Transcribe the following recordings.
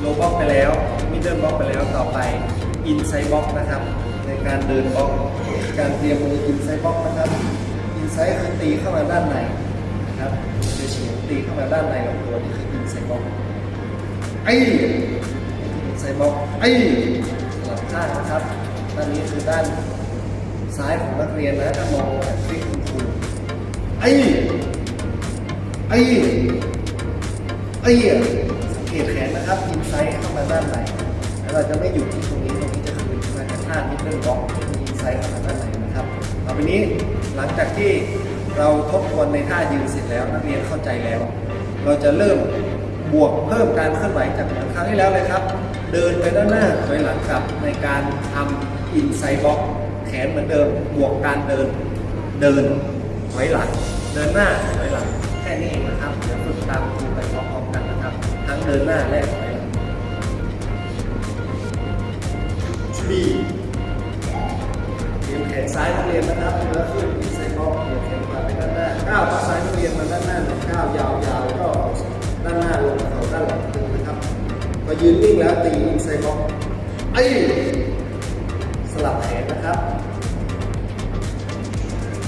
โลบล็อกไปแล้วมิดเดิลบล็อกไปแล้วต่อไปอินไซด์บล็อกนะครับ ในการเดินบล็อกการเตรียมมืออินไซด์บล็อกนะครับอินไซด์คือตีเข้ามาด้านในนะครับจะเฉียงตีเข้ามาด้านในลำตัวนี่คืออินไซด์บล็อกไอ้อินไซด์บล็อกไอ้สลับข้างนะครับด้านนี้คือด้านซ้ายของนักเรียนนะถ้ามองแบบคลิกคุณครูไอ้ไอ้ไอ้ เกตแขนนะครับอินไซด์เข้ามาด้านในแล้วเราจะไม่หยุดที่ตรงนี้ตรงนี้จะคือมาจากหน้ามิดเดิลบล็อกอินไซด์เข้ามาด้านในนะครับต่อไปนี้หลังจากที่เราทบทวนในท่ายืนเสร็จแล้วนักเรียนเข้าใจแล้ว เราจะเริ่มบวกเพิ่มการเคลื่อนไหวจากเหมือนครั้งที่แล้วเลยครับ เดินไปด้านหน้าถอยหลังกลับในการทำอินไซด์บล็อกแขนเหมือนเดิมบวกการเดินเดินถอยหลัง เดินหน้าถอยหลังแค่นี้เองนะครับเดี๋ยวฝึกตาม ดินหน้าและถอยหลังบีเตรียมแขนซ้ายนักเรียนนะครับแล้วขึ้นใส่บล็อกเดี๋ยวแขนขวาไปด้านหน้าก้าวขาซ้ายนักเรียนมาด้านหน้าหนึ่งก้าวยาวๆก็เอาด้านหน้าลงเขาด้านหลังตึงนะครับพอยืนนิ่งแล้วตีอินไซด์บล็อกไอ้สลับแขนนะครับ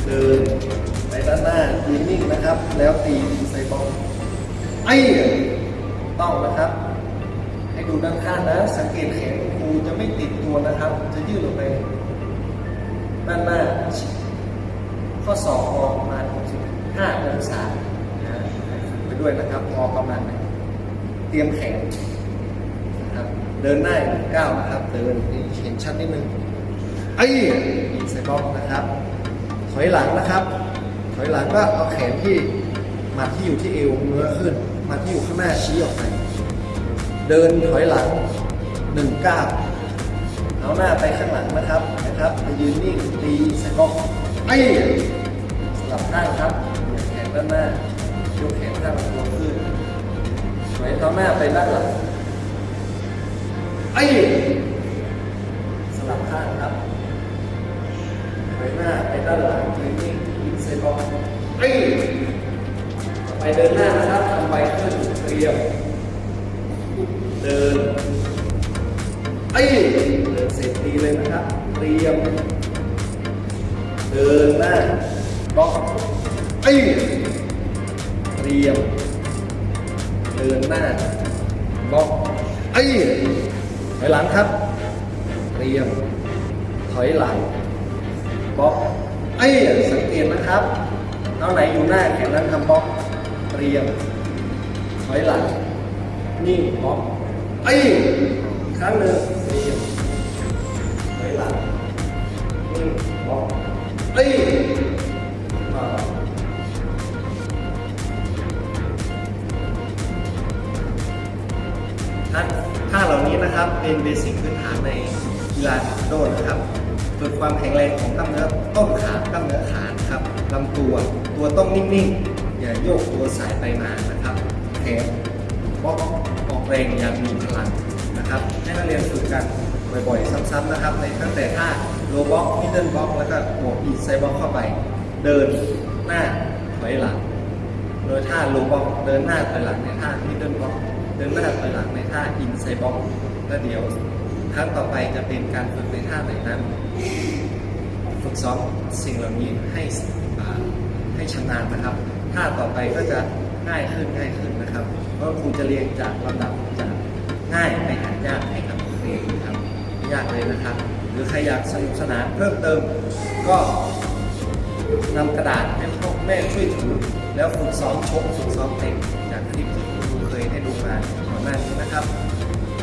เดินไปด้านหน้ายืนนิ่งนะครับ แล้วตีไซบอลไอ้ ต้องนะครับ ให้ดูด้านข้างนะ สังเกตแขนครูจะไม่ติดตัวนะครับ จะยืดออกไปด้านหน้าข้อศอกงอประมาณ65องศาไปด้วยนะครับงอประมาณนั้เตรียมแขนนะครับ เดินหน้าอีกก้าวนะครับ เดินเห็นชัดนิดนึงไอ้ตีไซบอลนะครับ ถอยหลังนะครับ ถอยหลังก็เอาแขนที่มาที่อยู่ที่เอวเนื้อขึ้น มาที่อยู่ข้างหน้าชี้ออกไปเดินถอยหลังหนึ่งก้าวเอาหน้าไปข้างหลังนะครับนะครับไปยืนนิ่งตีสะกอกไอ้สลับข้างครับเหยียดแขนด้านหน้ายกแขนข้างตัวขึ้นถอยเท้าหน้าไปด้านหลังไอ้สลับข้างครับไปหน้าไปด้านหลังยืนนิ่งยิงเซบอลเอ้ไปเดินหน้านะครับ ไปขึ้นเตรียมเดินเอ้ยเดินเสร็จดีเลยนะครับเตรียมเดินหน้าบล็อกเอ้ยเตรียมเดินหน้าบล็อกเอ้ยถอยหลังครับเตรียมถอยหลังบล็อกเอ้ยสังเกตนะครับเอาไหนอยู่หน้าแขนนั้นทำบล็อกเตรียม อยหลังนิ่งบล็อกเอ้ครั้งหนึ่งเตรียมถอยหลังนิ่ล็อกเอ้มาท่าเหล่านี้นะครับเป็นเบสิกพื้นฐานในกีฬาเทควันโดนะครับฝึกความแข็งแรงของกล้ามเนื้อต้นขากล้ามเนื้อขาครับลำตัว ตัวต้องนิ่งๆ อย่าโยกตัวสายไปมานะครับ แขนบล็อกออกแรงอย่างมีพลังนะครับให้นักเรียนฝึกกันบ่อยๆ ซ้ำๆนะครับ ในตั้งแต่ท่าโลบ็อกมิดเดิลบ็อกแล้วก็บวกอีไซบ็อกเข้าไป เดินหน้าถอยหลัง โดยท่าโลบ็อกเดินหน้าถอยหลังในท่ามิดเดิลบ็อกเดินหน้าถอยหลังในท่าอินไซบ็อกแล้วเดี๋ยวครั้งต่อไปจะเป็นการฝึกในท่าไหนนั้นฝึกซ้อมสิ่งเหล่านี้ให้ให้ชำนาญนะครับ ท่าต่อไปก็จะง่ายขึ้นง่ายขึ้น นะครับเพราครูจะเรียงจากลำดับจากง่ายไปหายากให้กับนักเรียนครับยากเลยนะครับ หรือใครอยากสนุกสนานเพิ่มเติม ก็นำกระดาษให้พ่อแม่ช่วยถือแล้วฝึกซ้อมชกฝึกซ้อมเตะจากคลิปที่ครูเคยให้ดูมาก่อนหน้านี้นะครับ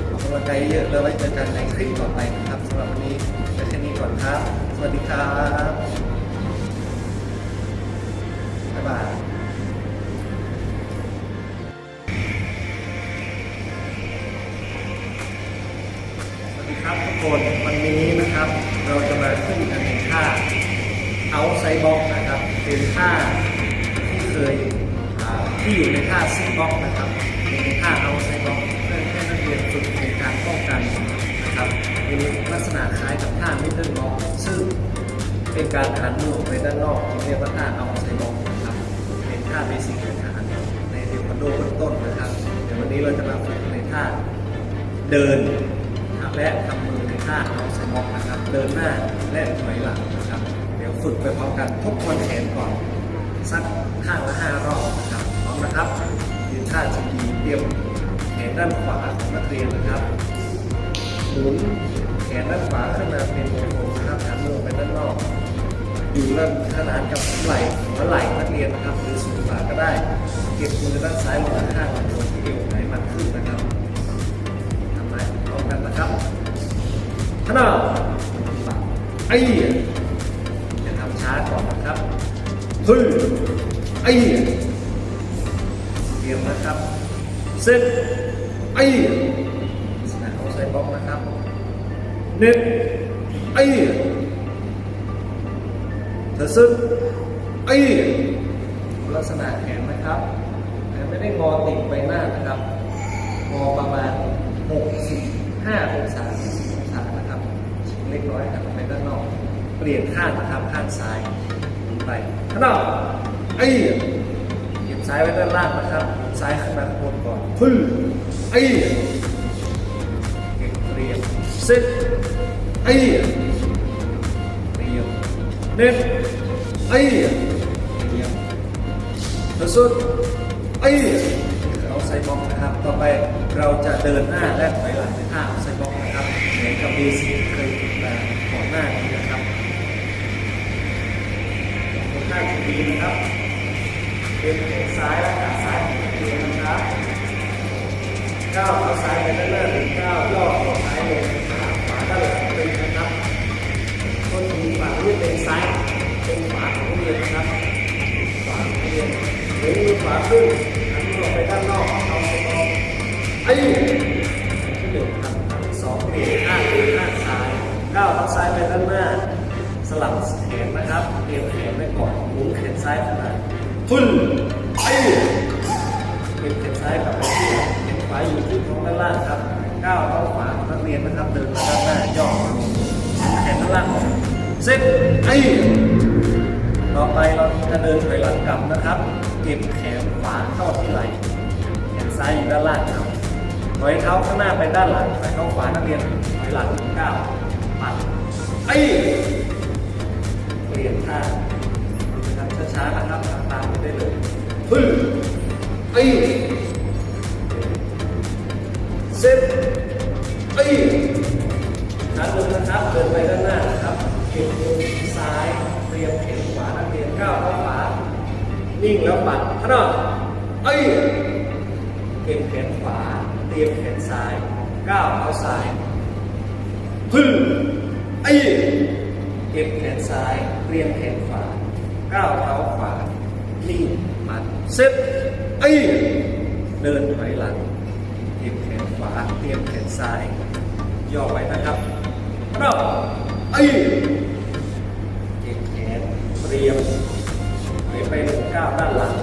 ออกกำลังกายเยอะแล้วไว้เจอกันในคลิปต่อไปนะครับสำหรับวันนี้ไปแค่นี้ก่อนครับ สวัสดีครับบ๊ายบาย ครับทุกคนวันนี้นะครับ เราจะมาขึ้นกันในท่าเอาไซบ็อกนะครับ เป็นท่าที่เคยที่อยู่ในท่าซิกบ็อกนะครับเป็นท่าเอาไซบ็อกเพื่อให้นักเรียนฝึกในการป้องกันนะครับเป็นลักษณะคล้ายกับท่ามิดเดิลบ็อกซึ่งเป็นการหันมือไปด้านนอกที่เรียกว่าท่าเอาไซบ็อกนะครับเป็นท่าเบสิกพื้นฐานในเทควันโดนี้เราจะมาฝึกในท่าเดิน และทำมือในท่าเอาสมองนะครับ เดินหน้าและถอยหลังนะครับ เดี๋ยวฝึกไปพร้อมกันทบทวนแขนก่อนสักข้างละห้ารอบนะครับพร้อมนะครับยืนท่าจะดีเตรียมแขนด้านขวาของนักเรียนนะครับหมุนแขนด้านขวาขึ้นมาเป็นวงกลมนะครับหันมือไปด้านนอก อยู่ระขนานกับไหล่หัวไหล่นักเรียนนะครับหรือสูงกว่าก็ได้ เก็บมือด้านซ้ายลงด้านข้างลงที่เอว ไอ้จะทำช้าก่อนนะครับฮึ่ไอ้เตรียมนะครับเส้นไอ้สนามเอาใส่บล็อกนะครับเน็ตไอ้เธอซึ่งไอ้ลักษณะแขนนะครับแขนไม่ได้งอติดไปหน้านะครับงอประมาณ65องศา40องศานะครับเล็กน้อยครับไป ด้านนอก เปลี่ยนข้างนะครับข้างซ้ายหมุนไปข้างนอกไอ้เหยียบซ้ายไว้ด้านล่างนะครับหมุนซ้ายขึ้นมาข้างบนก่อนพึ่งไอ้เก็บเรียงเซ็ตไอ้เรียงเน็ตไอ้เรียงแล้วสุดไอ้เอาไซบ็อกนะครับ ต่อไปเราจะเดินหน้าและถอยหลังในท่าไซบ็อกนะครับเหมือนกับเบสิกที่เคยฝึกมาก่อนหน้านี้นะครับ ท่าทีนะครับ เป็นแขนซ้ายและขาซ้ายของตัวนะครับก้าวขาซ้ายไปด้านหน้าหนึ่งก้าวย่อขาซ้ายลงขาขวาด้านหลังเป็นนะครับต้นมือขวาเรียกเป็นซ้ายเป็นขวาของนักเรียนนะครับขวาของนักเรียนหรือมือขวาขึ้นหันมืออกไปด้านนอกเอาไปตรงไอ้ที่หนึ่งครับสองเปลี่ยนข้าเป็นข้าซ้ายก้าวเท้าซ้ายไปด้านหน้า สลับแขนนะครับเตรียมแขนไว้ก่อนหมุนแขนซ้ายขึ้นมาพึ่งไอ้เก็บแขนซ้ายกลับไปที่แขนขวาอยู่ที่ท้องด้านล่างครับก้าวเท้าขวาของนักเรียนนะครับเดินมาด้านหน้าย่อมาลงแขนด้านล่างออกเซ็ตไอ้ต่อไปเราจะเดินถอยหลังกลับนะครับ เก็บแขนขวาเข้าที่ไหล่แขนซ้ายอยู่ด้านล่างครับถอยเท้าข้างหน้าไปด้านหลังถอยเท้าขวานักเรียนถอยหลังก้าวปัดไอ้เป ลี่ยนท่าทำช้าๆนะครับตามไปได้เลยพึ่งไอ้เซ็ตไอ้ขาเดินนะครับเดินไปด้านหน้านะครับเก็บมือซ้ายเตรียมแขนขวานักเรียนก้าวเข้าขวานิ่งแล้วปัดขนาดไอ้เก็บแขนขวาเตรียมแขนซ้ายก้าวเท้าซ้ายพึ่งไอ้เก็บแขนซ้าย เรียงแขนขวาก้าวเท้าขวานิ่งมัดเซ็ตไอ้เดินถอยหลังเก็บแขนขวาเตรียมแขนซ้าย ย่อไว้นะครับเราไอ้เก็บแขนเตรียมไปไปลงก้าวด้านหลัง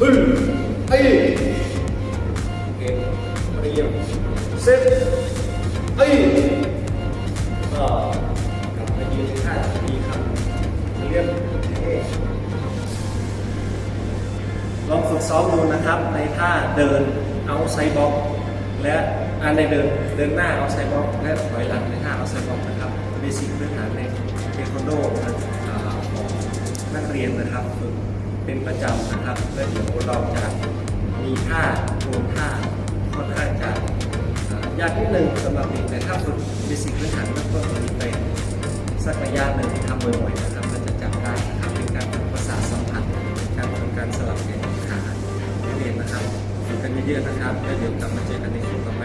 พึ่งไอ้เก็บเตรียมเซ็ต ซ้อมดูนะครับ ในท่าเดินเอาไซบ็อกและอันในเดินเดินหน้าเอาไซบ็อกและถอยหลังในท่าเอาไซบ็อกนะครับเบสิกพื้นฐานในเทควันโดของนักเรียนนะครับฝึกเป็นประจำนะครับและเดี๋ยวเราจะมีท่ารวมท่าค่อนข้างจะยากนิดนึงสำหรับเด็กแต่ถ้าฝึกเบสิกพื้นฐานเริ่มต้นตรงนี้ไปสักระยะหนึ่งทำบ่อยๆนะครับ เยอนะครับแล้วเดี๋ยวกลับมาเจอกันในโครงการ